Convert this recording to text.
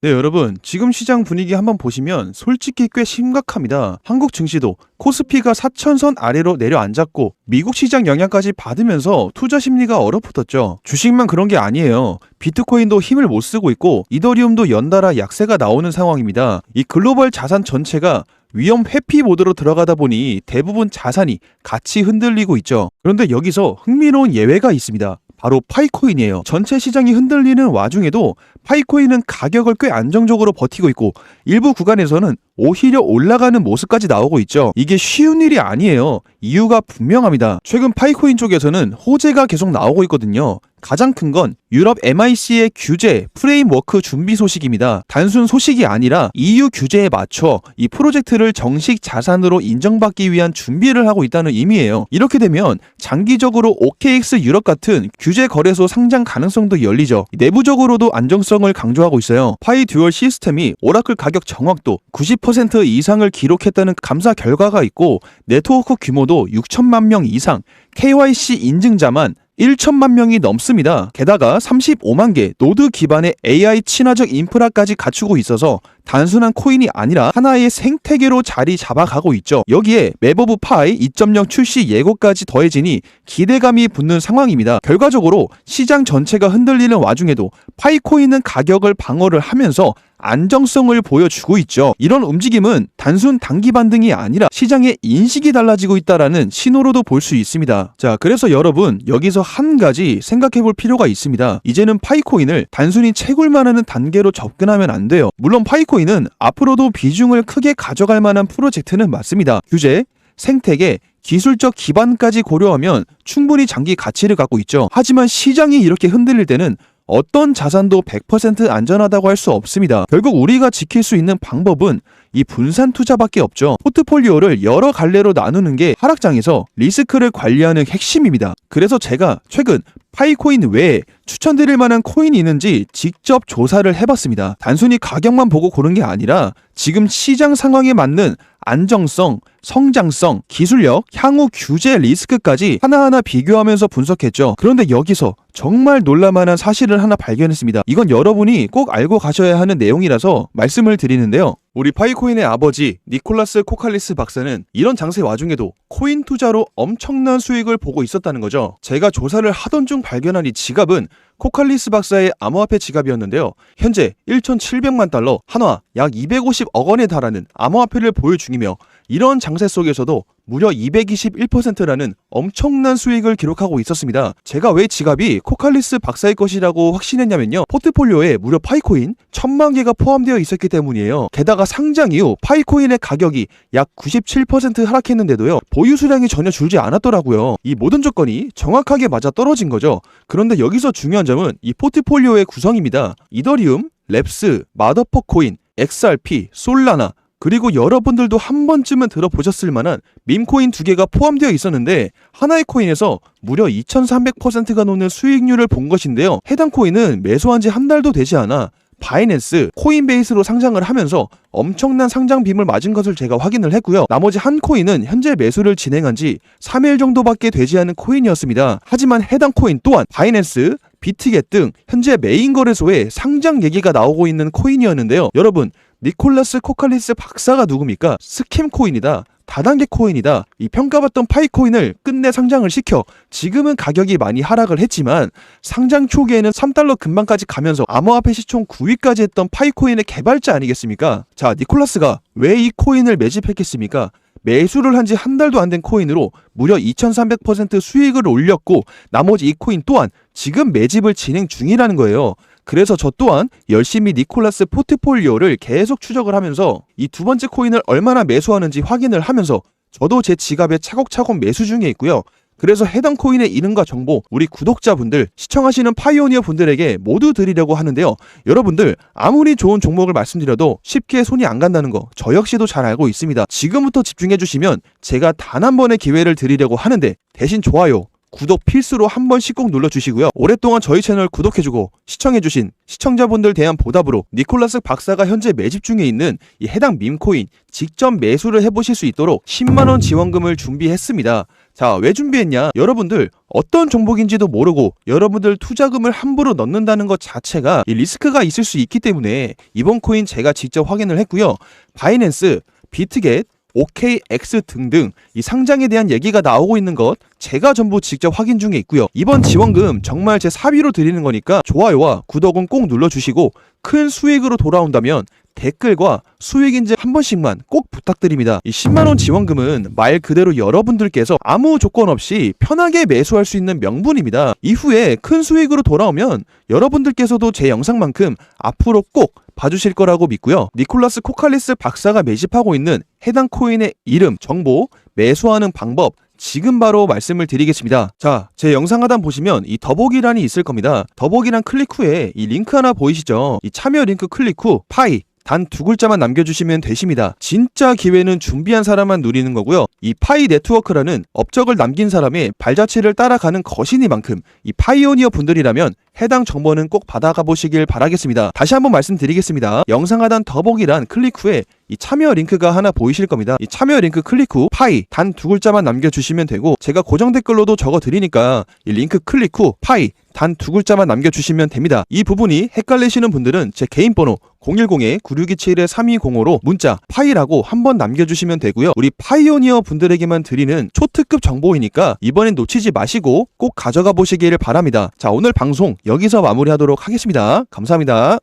네, 여러분. 지금 시장 분위기 한번 보시면 솔직히 꽤 심각합니다. 한국 증시도 코스피가 4천선 아래로 내려앉았고 미국 시장 영향까지 받으면서 투자 심리가 얼어붙었죠. 주식만 그런 게 아니에요. 비트코인도 힘을 못 쓰고 있고 이더리움도 연달아 약세가 나오는 상황입니다. 이 글로벌 자산 전체가 위험 회피 모드로 들어가다 보니 대부분 자산이 같이 흔들리고 있죠. 그런데 여기서 흥미로운 예외가 있습니다. 바로 파이코인이에요. 전체 시장이 흔들리는 와중에도 파이코인은 가격을 꽤 안정적으로 버티고 있고 일부 구간에서는 오히려 올라가는 모습까지 나오고 있죠. 이게 쉬운 일이 아니에요. 이유가 분명합니다. 최근 파이코인 쪽에서는 호재가 계속 나오고 있거든요. 가장 큰 건 유럽 MIC의 규제 프레임워크 준비 소식입니다. 단순 소식이 아니라 EU 규제에 맞춰 이 프로젝트를 정식 자산으로 인정받기 위한 준비를 하고 있다는 의미예요. 이렇게 되면 장기적으로 OKX 유럽 같은 규제 거래소 상장 가능성도 열리죠. 내부적으로도 안정성을 강조하고 있어요. 파이 듀얼 시스템이 오라클 가격 정확도 90% 이상을 기록했다는 감사 결과가 있고 네트워크 규모도 6천만 명 이상, KYC 인증자만 1천만 명이 넘습니다. 게다가 35만 개 노드 기반의 AI 친화적 인프라까지 갖추고 있어서 단순한 코인이 아니라 하나의 생태계로 자리 잡아가고 있죠. 여기에 맵오브 파이 2.0 출시 예고까지 더해지니 기대감이 붙는 상황입니다. 결과적으로 시장 전체가 흔들리는 와중에도 파이코인은 가격을 방어를 하면서 안정성을 보여주고 있죠. 이런 움직임은 단순 단기 반등이 아니라 시장의 인식이 달라지고 있다라는 신호로도 볼 수 있습니다. 자, 그래서 여러분 여기서 한 가지 생각해 볼 필요가 있습니다. 이제는 파이코인을 단순히 채굴만 하는 단계로 접근하면 안 돼요. 물론 파이코인 은 앞으로도 비중을 크게 가져갈 만한 프로젝트는 맞습니다. 규제, 생태계, 기술적 기반까지 고려하면 충분히 장기 가치를 갖고 있죠. 하지만 시장이 이렇게 흔들릴 때는 어떤 자산도 100% 안전하다고 할 수 없습니다. 결국 우리가 지킬 수 있는 방법은 이 분산 투자밖에 없죠. 포트폴리오를 여러 갈래로 나누는 게 하락장에서 리스크를 관리하는 핵심입니다. 그래서 제가 최근 파이코인 외에 추천드릴 만한 코인이 있는지 직접 조사를 해봤습니다. 단순히 가격만 보고 고른 게 아니라 지금 시장 상황에 맞는 안정성, 성장성, 기술력, 향후 규제 리스크까지 하나하나 비교하면서 분석했죠. 그런데 여기서 정말 놀랄만한 사실을 하나 발견했습니다. 이건 여러분이 꼭 알고 가셔야 하는 내용이라서 말씀을 드리는데요. 우리 파이코인의 아버지 니콜라스 코칼리스 박사는 이런 장세 와중에도 코인 투자로 엄청난 수익을 보고 있었다는 거죠. 제가 조사를 하던 중 발견한 이 지갑은 코칼리스 박사의 암호화폐 지갑이었는데요. 현재 1,700만 달러, 한화 약 250억 원에 달하는 암호화폐를 보유 중이며 이런 장세 속에서도 무려 221%라는 엄청난 수익을 기록하고 있었습니다. 제가 왜 지갑이 코칼리스 박사의 것이라고 확신했냐면요. 포트폴리오에 무려 파이코인 1000만 개가 포함되어 있었기 때문이에요. 게다가 상장 이후 파이코인의 가격이 약 97% 하락했는데도요. 보유 수량이 전혀 줄지 않았더라고요. 이 모든 조건이 정확하게 맞아 떨어진 거죠. 그런데 여기서 중요한 점은 이 포트폴리오의 구성입니다. 이더리움, 랩스, 마더퍼 코인, XRP, 솔라나 그리고 여러분들도 한 번쯤은 들어보셨을 만한 밈코인 두 개가 포함되어 있었는데 하나의 코인에서 무려 2300%가 넘는 수익률을 본 것인데요. 해당 코인은 매수한 지 한 달도 되지 않아 바이낸스, 코인베이스로 상장을 하면서 엄청난 상장 빔을 맞은 것을 제가 확인을 했고요. 나머지 한 코인은 현재 매수를 진행한 지 3일 정도밖에 되지 않은 코인이었습니다. 하지만 해당 코인 또한 바이낸스, 비트겟 등 현재 메인 거래소에 상장 얘기가 나오고 있는 코인이었는데요. 여러분, 니콜라스 코칼리스 박사가 누굽니까? 스캠 코인이다. 다단계 코인이다. 이 평가받던 파이코인을 끝내 상장을 시켜 지금은 가격이 많이 하락을 했지만 상장 초기에는 3달러 근방까지 가면서 암호화폐 시총 9위까지 했던 파이코인의 개발자 아니겠습니까? 자, 니콜라스가 왜 이 코인을 매집했겠습니까? 매수를 한 지 한 달도 안 된 코인으로 무려 2300% 수익을 올렸고 나머지 이 코인 또한 지금 매집을 진행 중이라는 거예요. 그래서 저 또한 열심히 니콜라스 포트폴리오를 계속 추적을 하면서 이 두 번째 코인을 얼마나 매수하는지 확인을 하면서 저도 제 지갑에 차곡차곡 매수 중에 있고요. 그래서 해당 코인의 이름과 정보 우리 구독자분들 시청하시는 파이오니어 분들에게 모두 드리려고 하는데요. 여러분들 아무리 좋은 종목을 말씀드려도 쉽게 손이 안 간다는 거 저 역시도 잘 알고 있습니다. 지금부터 집중해 주시면 제가 단 한 번의 기회를 드리려고 하는데 대신 좋아요 구독 필수로 한 번씩 꼭 눌러주시고요. 오랫동안 저희 채널 구독해주고 시청해주신 시청자분들 대한 보답으로 니콜라스 박사가 현재 매집 중에 있는 이 해당 밈코인 직접 매수를 해보실 수 있도록 10만원 지원금을 준비했습니다. 자, 왜 준비했냐? 여러분들 어떤 종목인지도 모르고 여러분들 투자금을 함부로 넣는다는 것 자체가 이 리스크가 있을 수 있기 때문에 이번 코인 제가 직접 확인을 했고요. 바이낸스, 비트겟, OKX 등등 이 상장에 대한 얘기가 나오고 있는 것 제가 전부 직접 확인 중에 있고요. 이번 지원금 정말 제 사비로 드리는 거니까 좋아요와 구독은 꼭 눌러주시고 큰 수익으로 돌아온다면 댓글과 수익 인증 한 번씩만 꼭 부탁드립니다. 이 10만원 지원금은 말 그대로 여러분들께서 아무 조건 없이 편하게 매수할 수 있는 명분입니다. 이후에 큰 수익으로 돌아오면 여러분들께서도 제 영상만큼 앞으로 꼭 봐주실 거라고 믿고요. 니콜라스 코칼리스 박사가 매집하고 있는 해당 코인의 이름, 정보, 매수하는 방법, 지금 바로 말씀을 드리겠습니다. 자, 제 영상 하단 보시면 이 더보기란이 있을 겁니다. 더보기란 클릭 후에 이 링크 하나 보이시죠? 이 참여 링크 클릭 후 파이 단 두 글자만 남겨주시면 되십니다. 진짜 기회는 준비한 사람만 누리는 거고요. 이 파이 네트워크라는 업적을 남긴 사람의 발자취를 따라가는 거신이만큼 이 파이오니어 분들이라면 해당 정보는 꼭 받아가 보시길 바라겠습니다. 다시 한번 말씀드리겠습니다. 영상 하단 더보기란 클릭 후에 이 참여 링크가 하나 보이실 겁니다. 이 참여 링크 클릭 후 파이 단 두 글자만 남겨주시면 되고 제가 고정 댓글로도 적어 드리니까 이 링크 클릭 후 파이 단 두 글자만 남겨주시면 됩니다. 이 부분이 헷갈리시는 분들은 제 개인 번호 010-9627-3205로 문자 파이라고 한번 남겨주시면 되고요. 우리 파이오니어 분들에게만 드리는 초특급 정보이니까 이번엔 놓치지 마시고 꼭 가져가 보시기를 바랍니다. 자 오늘 방송 여기서 마무리하도록 하겠습니다. 감사합니다.